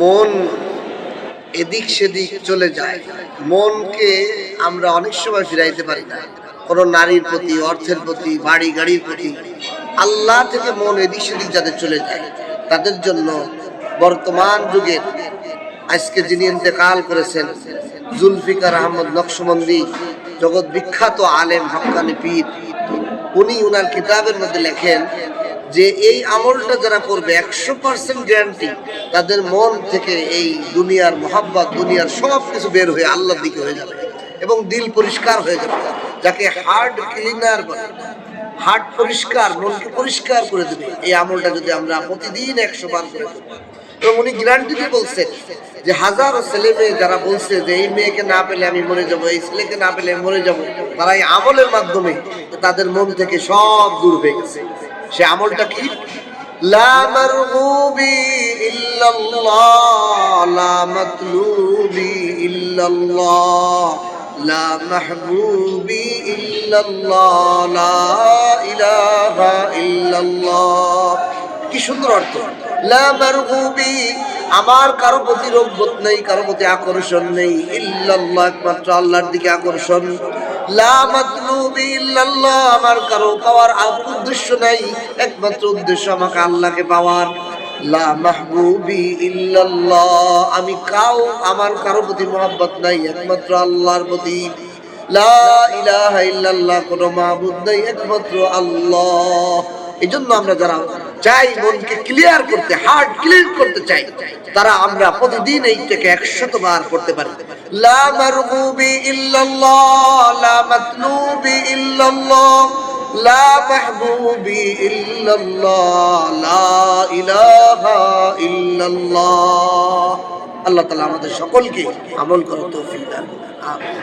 মন এদিক সেদিক চলে যায়। মনকে আমরা অনেক সময় ফিরাইতে পারি না। কোনো নারীর প্রতি, অর্থের প্রতি, বাড়ি, গাড়ির প্রতি আল্লাহ থেকে মন এদিক সেদিক যাদের চলে যায়। তাদের জন্য বর্তমান যুগের আজকে যিনি ইন্তেকাল করেছেন, জুলফিকার আহমদ নকশবন্দি, জগৎ বিখ্যাত আলেম, হকানি পীর, উনি উনার কিতাবের মধ্যে লেখেন যে এই আমলটা যারা করবে একশো পার্সেন্ট গ্যারান্টি তাদের মন থেকে এই দুনিয়ার মোহাব্বত, দুনিয়ার সব কিছু বের হয়ে আল্লাহর দিকে হয়ে যাবে এবং দিল পরিষ্কার হয়ে যাবে যাকে হার্ট ক্লিনার বলে হার্ট পরিষ্কার, মনকে পরিষ্কার করে দেবে, এই আমলটা যদি আমরা প্রতিদিন একশো বার করে। এবং উনি গ্যারান্টি বলছেন যে হাজারো ছেলে মেয়ে যারা বলছে যে, এই মেয়েকে না পেলে আমি মরে যাব, এই ছেলেকে না পেলে মরে যাব, তারা এই আমলের মাধ্যমে তাদের মন থেকে সব দূর হয়ে গেছে সে আমলটা কি? লা লা কি সুন্দর অর্থ। লা আমার কারও প্রতি রব্বত নেই, কারও প্রতি আকর্ষণ নেই। ইল্লাল্লাহ একমাত্র আল্লাহর দিকে আকর্ষণ। আমার কারও পাওয়ার আর উদ্দেশ্য নাই, একমাত্র উদ্দেশ্য আমাকে আল্লাহকে পাওয়ার। আমি কাউ, আমার কারও প্রতি মোহাব্বত নাই, একমাত্র আল্লাহর প্রতি। মাহবুদ নাই, একমাত্র আল্লাহ। এই জন্য আমরা যারা চাই মনকে ক্লিয়ার করতে হার্ট ক্লিয়ার করতে চাই, তারা আমরা প্রতিদিন এইটাকে একশত বার করতে পারি। লা ইল্লাল্লাহ মাতলুবি ইল্লাল্লাহ, লা মাহবুবি ইল্লাল্লাহ, লা ইলাহা ইল্লাল্লাহ আল্লাহ তাআলা আমাদের সকলকে আমল করার তৌফিক দান। আমিন